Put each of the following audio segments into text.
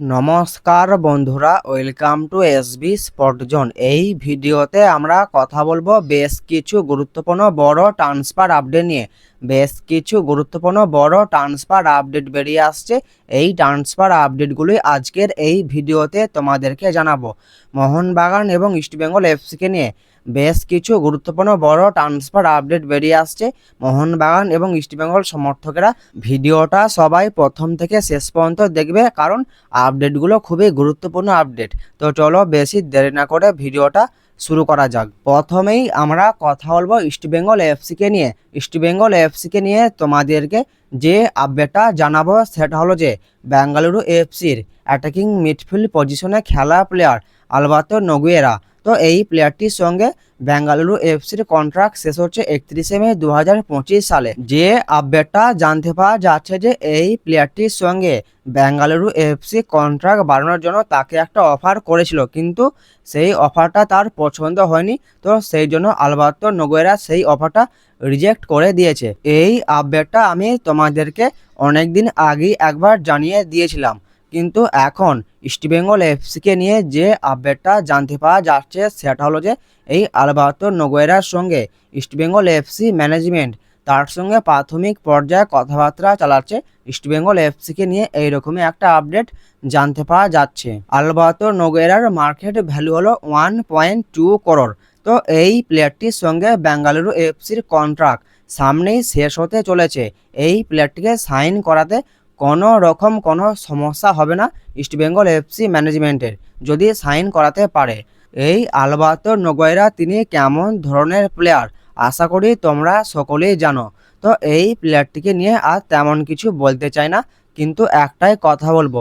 নমস্কার বন্ধুরা welcome to SB spot zone এই ভিডিওতে আমরা কথা বলব বেশ কিছু গুরুত্বপূর্ণ বড় ট্রান্সফার আপডেট নিয়ে। বেশ কিছু গুরুত্বপূর্ণ বড় ট্রান্সফার আপডেট বেরিয়ে আসছে। এই ট্রান্সফার আপডেটগুলি আজকের এই ভিডিওতে তোমাদেরকে জানাব। মোহনবাগান এবং ইস্টবেঙ্গল এফসিকে নিয়ে বেশ কিছু গুরুত্বপূর্ণ বড় ট্রান্সফার আপডেট বেরিয়ে আসছে। মোহনবাগান এবং ইস্টবেঙ্গল সমর্থকেরা ভিডিওটা সবাই প্রথম থেকে শেষ পর্যন্ত দেখবে কারণ আপডেটগুলো খুবই গুরুত্বপূর্ণ আপডেট তো চলো বেশি দেরি না করে ভিডিওটা শুরু করা যাক। প্রথমেই আমরা কথা বলব ইস্টবেঙ্গল এফসিকে নিয়ে। ইস্টবেঙ্গল এফসিকে নিয়ে তোমাদেরকে যে আপডেটটা জানাব সেটা হলো যে, বেঙ্গালুরু এফসির অ্যাটাকিং মিডফিল্ড পজিশনে খেলা প্লেয়ার আলবাতো নগুয়েরা তো এই প্লেয়ারটির সঙ্গে বেঙ্গালুরু এফসির কন্ট্রাক্ট শেষ হচ্ছে একত্রিশে মে দু হাজার পঁচিশ সালে। যে আপডেটটা জানতে পাওয়া যাচ্ছে যে এই প্লেয়ারটির সঙ্গে বেঙ্গালুরু এফসি কন্ট্রাক্ট বাড়ানোর জন্য তাকে একটা অফার করেছিল, কিন্তু সেই অফারটা তার পছন্দ হয়নি। তো সেই জন্য আলবাতো নগোয়েরা সেই অফারটা রিজেক্ট করে দিয়েছে। এই আপডেটটা আমি তোমাদেরকে অনেক দিন আগেই একবার জানিয়ে দিয়েছিলাম। কিন্তু এখন ইস্টবেঙ্গল এফসিকে নিয়ে যে আপডেটটা জানতে পাওয়া যাচ্ছে, সেটা হলো যে এই আলবাতো নগোয়েরার সঙ্গে ইস্টবেঙ্গল এফসি ম্যানেজমেন্ট তার সঙ্গে প্রাথমিক পর্যায়ে কথাবার্তা চালাচ্ছে। ইস্টবেঙ্গল এফসিকে নিয়ে এইরকমই একটা আপডেট জানতে পাওয়া যাচ্ছে। আলবাতো নগোয়েরার মার্কেট ভ্যালু হলো ওয়ান পয়েন্ট টু করোড় তো এই প্লেয়ারটির সঙ্গে বেঙ্গালুরু এফসির কন্ট্রাক্ট সামনেই শেষ হতে চলেছে। এই প্লেয়ারটিকে সাইন করাতে কোনো রকম কোনো সমস্যা হবে না ইস্টবেঙ্গল এফসি ম্যানেজমেন্টের, যদি সাইন করাতে পারে। এই আলবাতো নগয়রা তিনি কেমন ধরনের প্লেয়ার? আশা করি তোমরা সকলেই জানো। তো এই প্লেয়ারটিকে নিয়ে আর তেমন কিছু বলতে চাই না, কিন্তু একটাই কথা বলব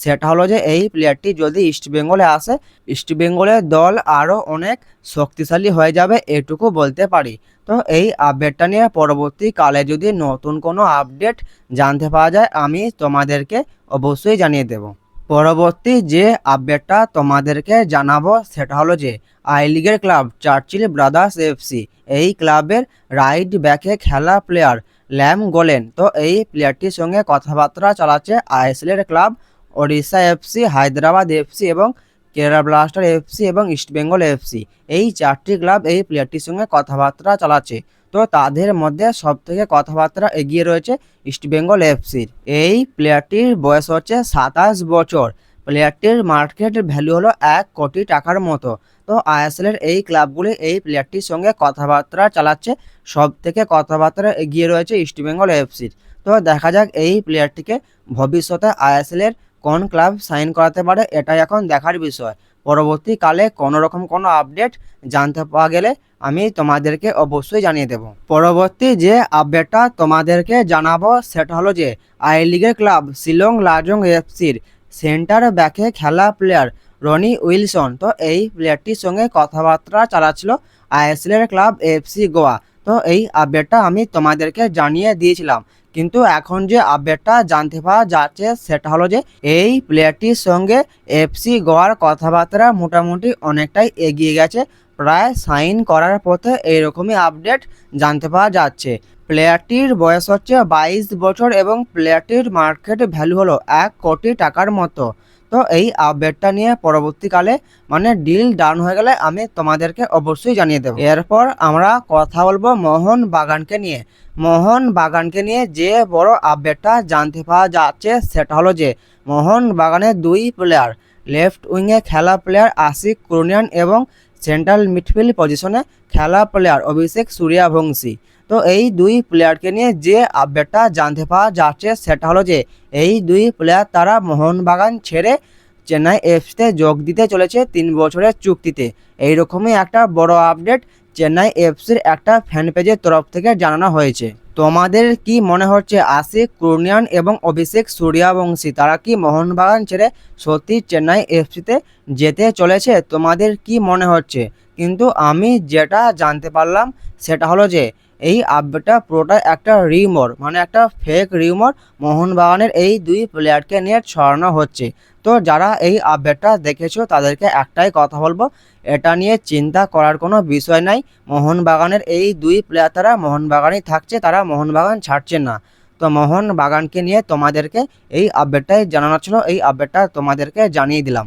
সেটা হলো যে এই প্লেয়ারটি যদি ইস্টবেঙ্গলে আসে ইস্টবেঙ্গলের দল আরও অনেক শক্তিশালী হয়ে যাবে এটুকু বলতে পারি। তো এই আপডেটটা নিয়ে পরবর্তীকালে যদি নতুন কোনো আপডেট জানতে পাওয়া যায়, আমি তোমাদেরকে অবশ্যই জানিয়ে দেব। পরবর্তী যে আপডেটটা তোমাদেরকে জানাব, সেটা হলো যে আই লিগের ক্লাব চার্চিল ব্রাদার্স এফসি এই ক্লাবের রাইট ব্যাকে খেলা প্লেয়ার ল্যাম গোলেন তো এই প্লেয়ারটির সঙ্গে কথাবার্তা চালাচ্ছে আইএসএলের club Odisha FC, Hyderabad FC এবং কেরালা ব্লাস্টার এফসি এবং ইস্টবেঙ্গল এফসি। এই চারটি ক্লাব এই প্লেয়ারটির সঙ্গে কথাবার্তা চালাচ্ছে। তো তাদের মধ্যে সব থেকে কথাবার্তা এগিয়ে রয়েছে ইস্টবেঙ্গল এফসির। এই প্লেয়ারটির বয়স হচ্ছে সাতাশ বছর। প্লেয়ারটির মার্কেট ভ্যালু হলো এক কোটি টাকার মতো। তো আইএসএলের এই ক্লাবগুলি এই প্লেয়ারটির সঙ্গে কথাবার্তা চালাচ্ছে। সব থেকে কথাবার্তা এগিয়ে রয়েছে ইস্টবেঙ্গল এফসির। তো দেখা যাক এই প্লেয়ারটিকে ভবিষ্যতে আইএসএলের কোন ক্লাব সাইন করাতে পারে, এটাই এখন দেখার বিষয়। পরবর্তীকালে কোনো রকম কোনো আপডেট জানতে পাওয়া গেলে আমি তোমাদেরকে অবশ্যই জানিয়ে দেব। পরবর্তী যে আপডেটটা তোমাদেরকে জানাব, সেটা হলো যে আই লিগের ক্লাব শিলং লাজং এফসির সেন্টার ব্যাকে খেলা প্লেয়ার রনি উইলসন। তো এই প্লেয়ারটির সঙ্গে কথাবার্তা চালাচ্ছিল আইএসএলের ক্লাব এফসি গোয়া। তো এই আপডেটটা আমি তোমাদেরকে জানিয়ে দিয়েছিলাম। কিন্তু এখন যে আপডেটটা জানতে পাওয়া যাচ্ছে, সেটা হলো যে এই প্লেয়ারটির সঙ্গে এফসি গোয়ার কথাবার্তা মোটামুটি অনেকটাই এগিয়ে গেছে। প্রায় সাইন করার পথে এইরকমই আপডেট জানতে পাওয়া যাচ্ছে। প্লেয়ারটির বয়স হচ্ছে বাইশ বছর এবং প্লেয়ারটির মার্কেট ভ্যালু হলো এক কোটি টাকার মতো। তো এই আপডেটটা নিয়ে পরবর্তীকালে মানে ডিল ডাউন হয়ে গেলে আমি তোমাদেরকে অবশ্যই জানিয়ে দেবো। এরপর আমরা কথা বলব মোহন বাগানকে নিয়ে। মোহন বাগানকে নিয়ে যে বড় আপডেটটা জানতে পাওয়া যাচ্ছে সেটা হলো যে, মোহন বাগানের দুই প্লেয়ার লেফট উইংয়ে খেলা প্লেয়ার আশিক ক্রোনিয়ান এবং সেন্ট্রাল মিডফিল্ড পজিশনে খেলা প্লেয়ার অভিষেক সূর্যাবংশী। তো এই দুই প্লেয়ারকে নিয়ে যে আপডেটটা জানতে পাওয়া যাচ্ছে, সেটা হলো যে এই দুই প্লেয়ার তারা মোহনবাগান ছেড়ে চেন্নাই এফসিতে যোগ দিতে চলেছে তিন বছরের চুক্তিতে। এইরকমই একটা বড় আপডেট চেন্নাই এফসির একটা ফ্যান পেজের তরফ থেকে জানানো হয়েছে। তোমাদের কি মনে হচ্ছে? আশিক, কুর্নিয়ান এবং অভিষেক সূর্যাবংশী, তারা কি মোহনবাগান ছেড়ে সত্যি চেন্নাই এফসিতে যেতে চলেছে? তোমাদের কি মনে হচ্ছে? কিন্তু আমি যেটা জানতে পারলাম, সেটা হলো যে এই আপডেটটা পুরোটা একটা রিউমর মানে একটা ফেক রিউমর মোহনবাগানের এই দুই প্লেয়ারকে নিয়ে ছড়ানো হচ্ছে। তো যারা এই আপডেটটা দেখেছ, তাদেরকে একটাই কথা বলব, এটা নিয়ে চিন্তা করার কোনো বিষয় নাই। মোহনবাগানের এই দুই প্লেয়ার তারা মোহনবাগানই থাকছে, তারা মোহনবাগান ছাড়ছে না। তো মোহন বাগানকে নিয়ে তোমাদেরকে এই আপডেটটাই জানানো ছিল, এই আপডেটটা তোমাদেরকে জানিয়ে দিলাম।